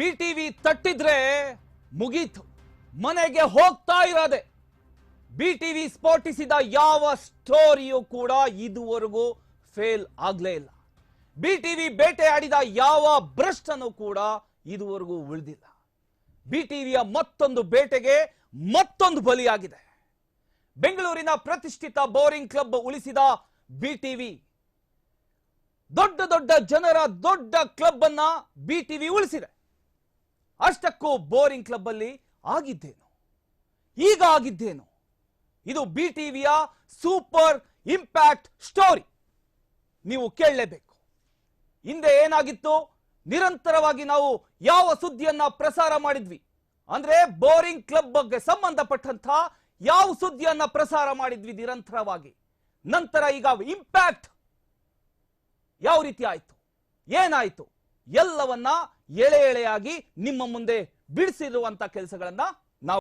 B TV ತಟ್ಟಿದ್ರೆ ಮುಗೀತು. ಮನೆಗೆ ಹೋಗ್ತಾ ಇರೋದೆ. ಬಿ ಟಿವಿ ಸ್ಫೋಟಿಸಿದ ಯಾವ ಸ್ಟೋರಿಯೂ ಕೂಡ ಇದುವರೆಗೂ ಫೇಲ್ ಆಗ್ಲೇ ಇಲ್ಲ. ಬಿ ಟಿವಿ ಬೇಟೆಯಾಡಿದ ಯಾವ ಭ್ರಷ್ಟನು ಕೂಡ ಇದುವರೆಗೂ ಉಳಿದಿಲ್ಲ. ಬಿ ಟಿವಿಯ ಮತ್ತೊಂದು ಬೇಟೆಗೆ ಮತ್ತೊಂದು ಬಲಿಯಾಗಿದೆ. ಬೆಂಗಳೂರಿನ ಪ್ರತಿಷ್ಠಿತ ಬೋರಿಂಗ್ ಕ್ಲಬ್ ಉಳಿಸಿದ ಬಿ ಟಿವಿ ದೊಡ್ಡ ದೊಡ್ಡ ಜನರ ದೊಡ್ಡ ಕ್ಲಬ್ ಅನ್ನ ಬಿ ಟಿವಿ ಉಳಿಸಿದೆ. ಅಷ್ಟಕ್ಕೂ ಬೋರಿಂಗ್ ಕ್ಲಬ್ ಅಲ್ಲಿ ಆಗಿದ್ದೇನು. ಈಗ ಆಗಿದ್ದೇನು ಇದು ಬಿ ಟಿವಿಯ ಸೂಪರ್ ಇಂಪ್ಯಾಕ್ಟ್ ಸ್ಟೋರಿ. ನೀವು ಕೇಳಲೇಬೇಕು. ಹಿಂದೆ ಏನಾಗಿತ್ತು? ನಿರಂತರವಾಗಿ ನಾವು ಯಾವ ಸುದ್ದಿಯನ್ನ ಪ್ರಸಾರ ಮಾಡಿದ್ವಿ? ಅಂದ್ರೆ ಬೋರಿಂಗ್ ಕ್ಲಬ್ ಬಗ್ಗೆ ಸಂಬಂಧಪಟ್ಟಂತ ಯಾವ ಸುದ್ದಿಯನ್ನ ಪ್ರಸಾರ ಮಾಡಿದ್ವಿ ನಿರಂತರವಾಗಿ? ನಂತರ ಈಗ ಇಂಪ್ಯಾಕ್ಟ್ ಯಾವ ರೀತಿ ಆಯ್ತು? ಏನಾಯ್ತು? ಎಲ್ಲವನ್ನ ಎಳೆ ಎಳೆಯಾಗಿ ನಿಮ್ಮ ಮುಂದೆ ಬಿಡಿಸಿರುವಂತ ಕೆಲಸಗಳನ್ನ